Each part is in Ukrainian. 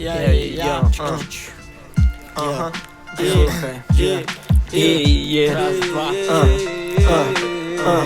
Я, Я, я, ага, Слухай, є, і є. раз, два, А, а, а.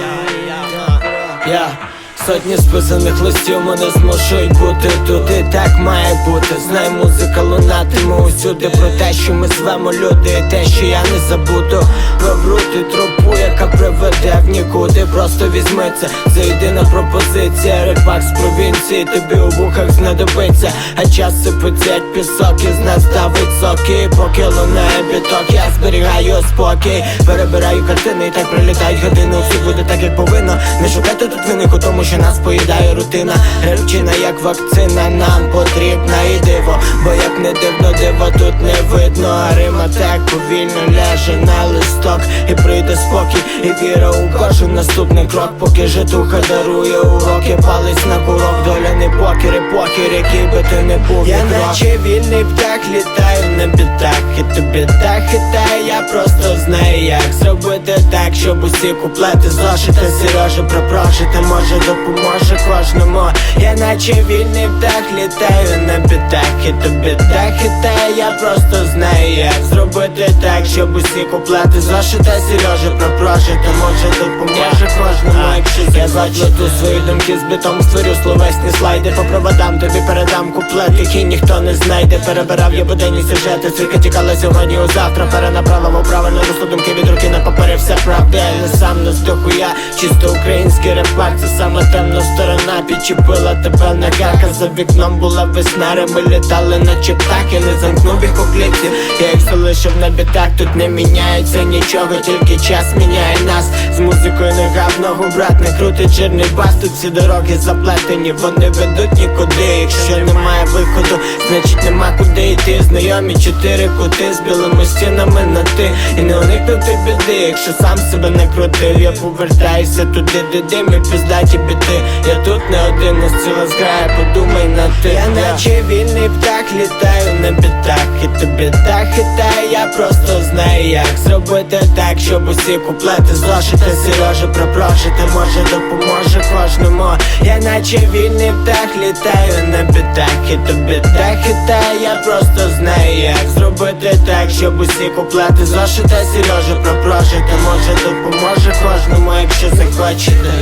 я, я, Я. Сотні списаних листів мене змушують бути тут і так має бути. Знай, музика лунатиме усюди про те, що ми звемо люди, і те, що я не забуду. Вибрути тропу, яка приведе в нікуди, просто це Це єдина пропозиція, репак з провінції, тобі у вухах знадобиться, а час сипеться пісок, із нас ставить соки, поки лунає біток, я зберігаю спокій, перебираю картини і так прилітають години, все буде так, як повинно. Не шукайте тут винних у тому, що нас поїдає рутина. Ревчина, як вакцина, нам потрібна і диво. Бо як не дивно, диво тут не видно. А Рима так повільно ляже на листок і прийде спокій, і віра у кожен наступний крок, поки житуха дарує уроки, палець на курок, доля не покер, і покер, який би ти не був. Я наче вільний птах літаю на бітах, і тобі так хитає, я просто знаю, як зробити так, щоб усі куплети зошити Сережа пропрожити, може допоможе кожному. Я наче вільний птах літаю на бітах, і тобі так хитає, я просто знаю, як зробити так, щоб усі куплети зошити Сережа пропрожити, може допоможе кожному, якщо я заплету свої думки з бітом, створю словесні слайди по проводам, тобі передам куплет, який ніхто не знайде. Перебирав я буденні сюжети, стрільки тікала сьогодні у завтра. Перенаправила правильно русло думки від руки на папері, все правда, я не сам не здоху я Чисто український репак, це саме темна сторона. Підчепила тебе на карка, за вікном була весна. Ми літали наче птахи, не замкнув їх у клітці. Я їх залишив на бітах, тут не міняється нічого, тільки час міняє нас. З музикою не гав ногу, брат, не крутить жирний бас Тут всі дороги заплетені, вони ведуть нікуди Якщо немає виходу, значить нема куди йти. Знайомі чотири кути з білими стінами на ти. І не уникнути біди, якщо сам себе не крутив Я повертаюся туди, де дим і піздаті біти Я тут не один, нас ціла зграя, подумай на ти. Я наче вільний птах літаю на бітах І тобі так хитає, я просто знаю як Зробити так, щоб усі куплети зошити Сережа пропрожити, може допоможе кожному. Я наче вільний птах літаю на бітах І тобі так хитає, я просто знаю як Зробити так, щоб усі куплети зошити Сережа пропрожити, може допоможе кожному, якщо захочете